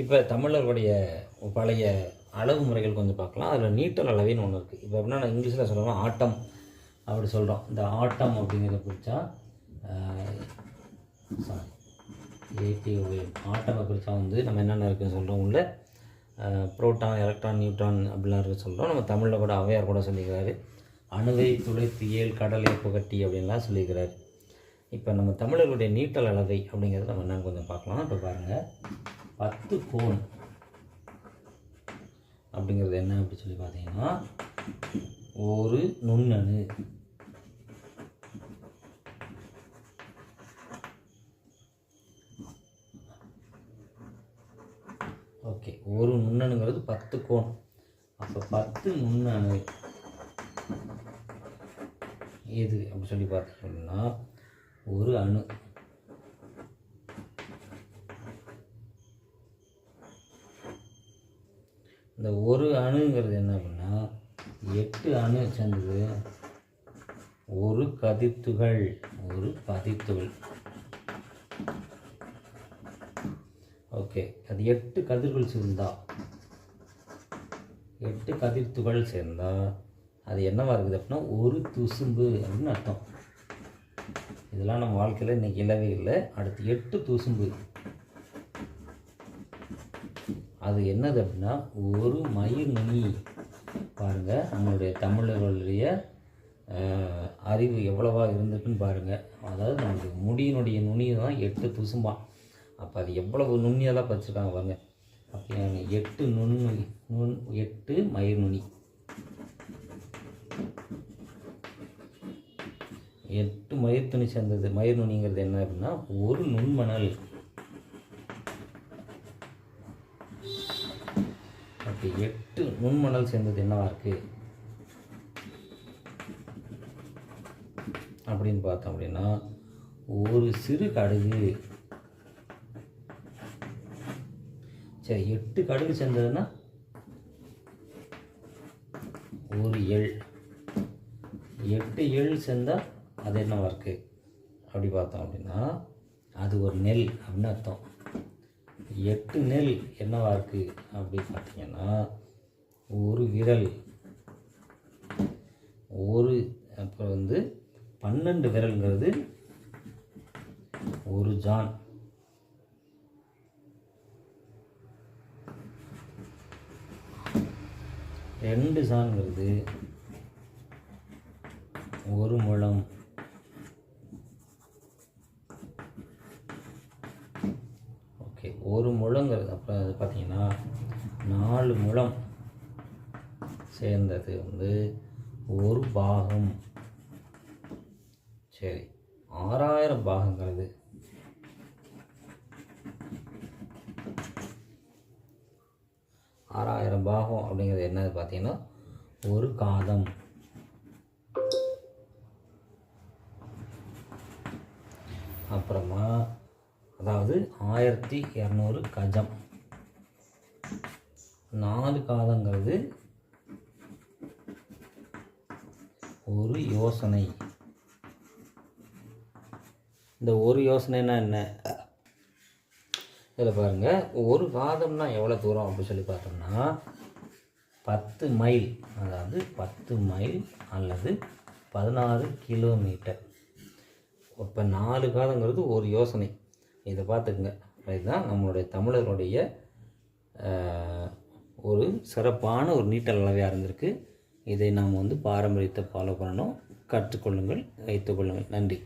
இப்போ தமிழர்களுடைய பழைய அளவு முறைகள் கொஞ்சம் பார்க்கலாம். அதில் நீட்டல் அளவின்னு ஒன்று இருக்குது இப்போ எப்படின்னா நான் இங்கிலீஷில் சொல்கிறோம் ஆட்டம் அப்படி சொல்கிறோம் இந்த ஆட்டம் அப்படிங்கிறத குறித்தா சாரி ஏடி ஆட்டமை குறித்தா வந்து நம்ம என்னென்ன இருக்குன்னு சொல்கிறோம் உள்ள புரோட்டான் எலக்ட்ரான் நியூட்ரான் அப்படிலாம் இருக்குது சொல்கிறோம் நம்ம தமிழில் கூட அவையார் கூட சொல்லிக்கிறாரு. அணுவை துளைத்தியல் கடலை புகட்டி அப்படின்லாம் சொல்லியிருக்கிறாரு இப்போ நம்ம தமிழர்களுடைய நீட்டல் அளவை அப்படிங்கிறத நம்ம என்னென்னு கொஞ்சம் பார்க்கலாம். இப்போ பாருங்கள் பத்து கோன் அப்படிங்கிறது என்ன அப்படி சொல்லி பார்த்தீங்கன்னா ஒரு நுண்ணணு. ஓகே ஒரு நுண்ணணுங்கிறது பத்து கோன் அப்போ பத்து நுண்ணணு. எது அப்படி சொல்லி பார்த்தீங்கன்னா ஒரு அணு. இந்த ஒரு அணுங்கிறது என்ன அப்படின்னா எட்டு அணு சேர்ந்தது ஒரு கதித்துகள் ஒரு கதிர்த்துகள் ஓகே அது எட்டு கதிர்கள் சேர்ந்தா எட்டு கதிர்த்துகள் சேர்ந்தா அது என்னவாக இருக்குது அப்படின்னா ஒரு துசும்பு அப்படின்னு அர்த்தம். இதெல்லாம் நம்ம வாழ்க்கையில் இன்றைக்கி இல்லவே இல்லை. அடுத்து எட்டு துசும்பு. அது என்னது அப்படின்னா ஒரு மயிர் நுனி. பாருங்கள் நம்மளுடைய தமிழர்களுடைய அறிவு எவ்வளவா இருந்திருக்குன்னு பாருங்கள் அதாவது நம்மளுடைய முடியினுடைய நுனி தான் எட்டு துசும்பான் அப்போ அது எவ்வளவு நுண்ணியெல்லாம் பதிச்சிருக்காங்க பாருங்க. அப்படியான எட்டு நுண்ணு நுண் எட்டு மயிர் நுனி. எட்டு மயிர் துணி சேர்ந்தது மயிர் நுனிங்கிறது என்ன அப்படின்னா ஒரு நுண்மணல். அப்படி எட்டு நுண்மணல் சேர்ந்தது என்னவா இருக்குது அப்படின்னு பார்த்தோம் அப்படின்னா ஒரு சிறு கடுகு. சரி எட்டு கடுகு சேர்ந்ததுன்னா ஒரு எள். எட்டு எள் சேர்ந்தால் அது என்னவா இருக்குது அப்படி பார்த்தோம் அப்படின்னா அது ஒரு நெல் அப்படின்னு அர்த்தம். எட்டு நெல் என்னவா இருக்கு அப்படின்னு பார்த்தீங்கன்னா ஒரு விரல். ஒரு அப்புறம் வந்து பன்னெண்டு விரல்ங்கிறது ஒரு ஜான். ரெண்டு ஜான்ங்கிறது ஒரு முழம் ஓகே ஒரு முழங்கிறது. அப்புறம் அது பார்த்தீங்கன்னா நாலு முழம் சேர்ந்தது வந்து ஒரு பாகம். சரி ஆறாயிரம் பாகங்கிறது. ஆறாயிரம் பாகம் அப்படிங்கிறது என்னது பார்த்தீங்கன்னா ஒரு காதம். அப்புறமா அதாவது ஆயிரத்தி இரநூறு கஜம். நாலு காதங்கிறது ஒரு யோசனை. இந்த ஒரு யோசனைனா என்ன? இதில் பாருங்கள் ஒரு காதம்னா எவ்வளோ தூரம் அப்படின்னு சொல்லி பார்த்தோம்னா பத்து மைல் அதாவது பத்து மைல் அல்லது பதினாறு கிலோமீட்டர். இப்போ நாலு காலங்கிறது ஒரு யோசனை. இதை பார்த்துக்குங்க. இதுதான் நம்மளுடைய தமிழர்களுடைய ஒரு சிறப்பான ஒரு நீட்டல் அளவையாக இருந்திருக்கு இதை நாம் வந்து பாரம்பரியத்தை ஃபாலோ பண்ணணும். கற்றுக்கொள்ளுங்கள் வைத்துக்கொள்ளுங்கள் நன்றி.